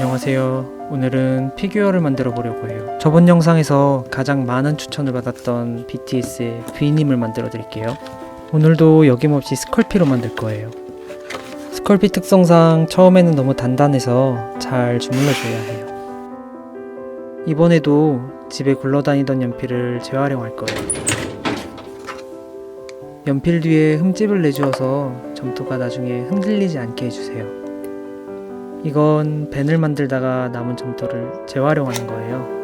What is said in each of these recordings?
안녕하세요. 오늘은 피규어를 만들어 보려고 해요. 저번 영상에서 가장 많은 추천을 받았던 BTS의 V님을 만들어 드릴게요. 오늘도 여김없이 스컬피로 만들 거예요. 스컬피 특성상 처음에는 너무 단단해서 잘 주물러 줘야 해요. 이번에도 집에 굴러다니던 연필을 재활용할 거예요. 연필 뒤에 흠집을 내주어서 점토가 나중에 흔들리지 않게 해주세요. 이건 벤을 만들다가 남은 점토를 재활용하는 거예요.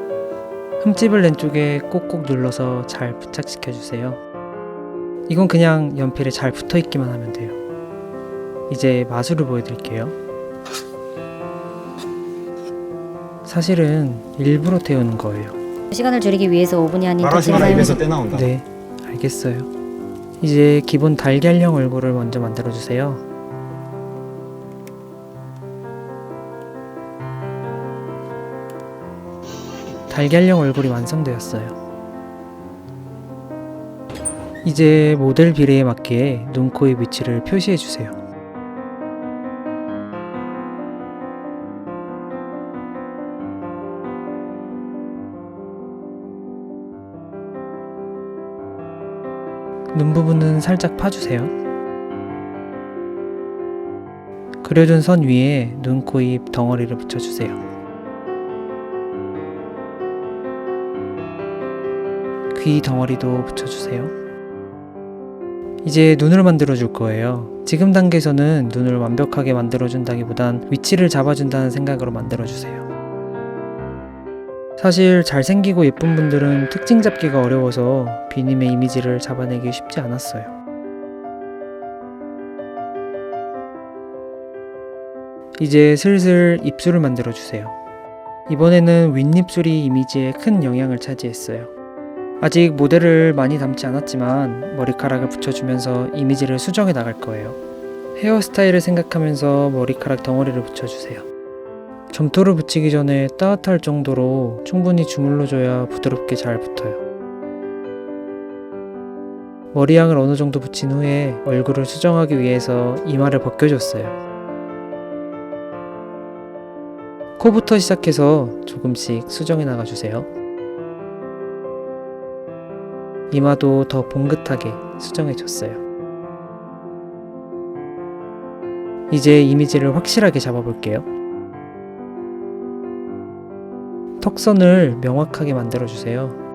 흠집을 낸 쪽에 꼭꼭 눌러서 잘 부착시켜 주세요. 이건 그냥 연필에 잘 붙어 있기만 하면 돼요. 이제 마술을 보여드릴게요. 사실은 일부러 태우는 거예요. 시간을 줄이기 위해서 5분이 아닌 말하지 마라 입에서 떼 나온다. 네, 알겠어요. 이제 기본 달걀형 얼굴을 먼저 만들어 주세요. 달걀형 얼굴이 완성되었어요. 이제 모델 비례에 맞게 눈, 코, 입 위치를 표시해 주세요. 눈 부분은 살짝 파주세요. 그려준 선 위에 눈, 코, 입, 덩어리를 붙여주세요. 귀 덩어리도 붙여주세요. 이제 눈을 만들어 줄 거예요. 지금 단계에서는 눈을 완벽하게 만들어 준다기보단 위치를 잡아준다는 생각으로 만들어 주세요. 사실 잘생기고 예쁜 분들은 특징 잡기가 어려워서 비님의 이미지를 잡아내기 쉽지 않았어요. 이제 슬슬 입술을 만들어 주세요. 이번에는 윗입술이 이미지에 큰 영향을 차지했어요. 아직 모델을 많이 담지 않았지만 머리카락을 붙여주면서 이미지를 수정해 나갈 거예요. 헤어스타일을 생각하면서 머리카락 덩어리를 붙여주세요. 점토를 붙이기 전에 따뜻할 정도로 충분히 주물러줘야 부드럽게 잘 붙어요. 머리양을 어느 정도 붙인 후에 얼굴을 수정하기 위해서 이마를 벗겨줬어요. 코부터 시작해서 조금씩 수정해 나가주세요. 이마도 더 봉긋하게 수정해줬어요. 이제 이미지를 확실하게 잡아볼게요. 턱선을 명확하게 만들어주세요.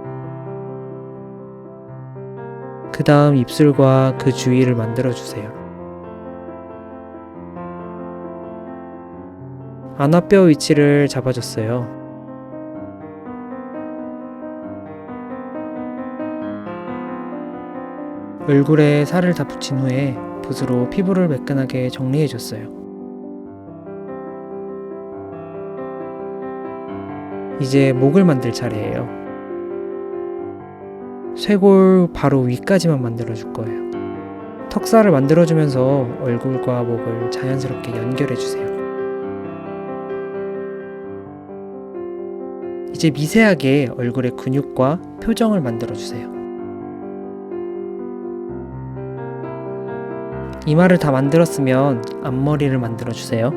그 다음 입술과 그 주위를 만들어주세요. 안아뼈 위치를 잡아줬어요. 얼굴에 살을 다 붙인 후에 붓으로 피부를 매끈하게 정리해줬어요. 이제 목을 만들 차례예요. 쇄골 바로 위까지만 만들어줄 거예요. 턱살을 만들어주면서 얼굴과 목을 자연스럽게 연결해주세요. 이제 미세하게 얼굴의 근육과 표정을 만들어주세요. 이마를 다 만들었으면 앞머리를 만들어 주세요.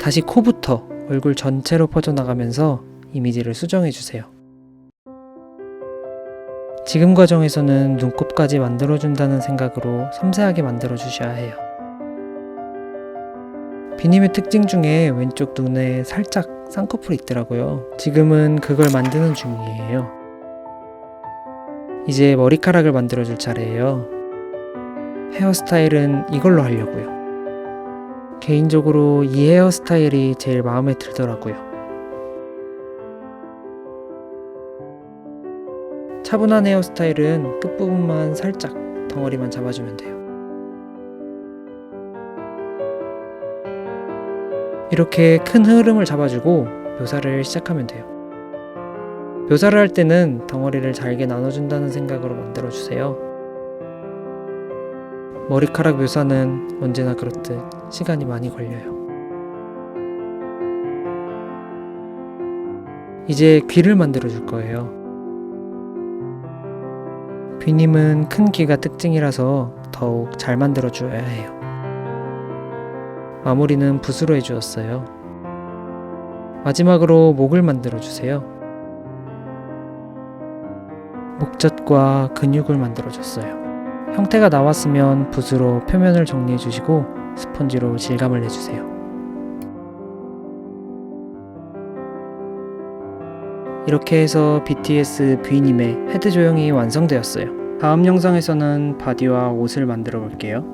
다시 코부터 얼굴 전체로 퍼져나가면서 이미지를 수정해 주세요. 지금 과정에서는 눈곱까지 만들어준다는 생각으로 섬세하게 만들어주셔야 해요. 비님의 특징 중에 왼쪽 눈에 살짝 쌍꺼풀이 있더라고요. 지금은 그걸 만드는 중이에요. 이제 머리카락을 만들어줄 차례예요. 헤어스타일은 이걸로 하려고요. 개인적으로 이 헤어스타일이 제일 마음에 들더라고요. 차분한 헤어스타일은 끝부분만 살짝 덩어리만 잡아주면 돼요. 이렇게 큰 흐름을 잡아주고 묘사를 시작하면 돼요. 묘사를 할 때는 덩어리를 잘게 나눠준다는 생각으로 만들어주세요. 머리카락 묘사는 언제나 그렇듯 시간이 많이 걸려요. 이제 귀를 만들어 줄 거예요. 귀님은 큰 귀가 특징이라서 더욱 잘 만들어 주어야 해요. 마무리는 붓으로 해주었어요. 마지막으로 목을 만들어 주세요. 목젖과 근육을 만들어 줬어요. 형태가 나왔으면 붓으로 표면을 정리해 주시고 스펀지로 질감을 내주세요. 이렇게 해서 BTS V님의 헤드 조형이 완성되었어요. 다음 영상에서는 바디와 옷을 만들어 볼게요.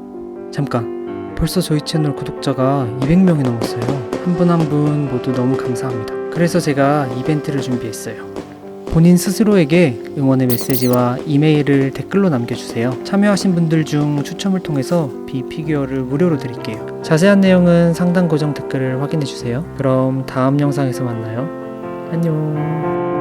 잠깐, 벌써 저희 채널 구독자가 200명이 넘었어요. 한 분 한 분 모두 너무 감사합니다. 그래서 제가 이벤트를 준비했어요. 본인 스스로에게 응원의 메시지와 이메일을 댓글로 남겨주세요. 참여하신 분들 중 추첨을 통해서 비 피규어를 무료로 드릴게요. 자세한 내용은 상단 고정 댓글을 확인해주세요. 그럼 다음 영상에서 만나요. 안녕.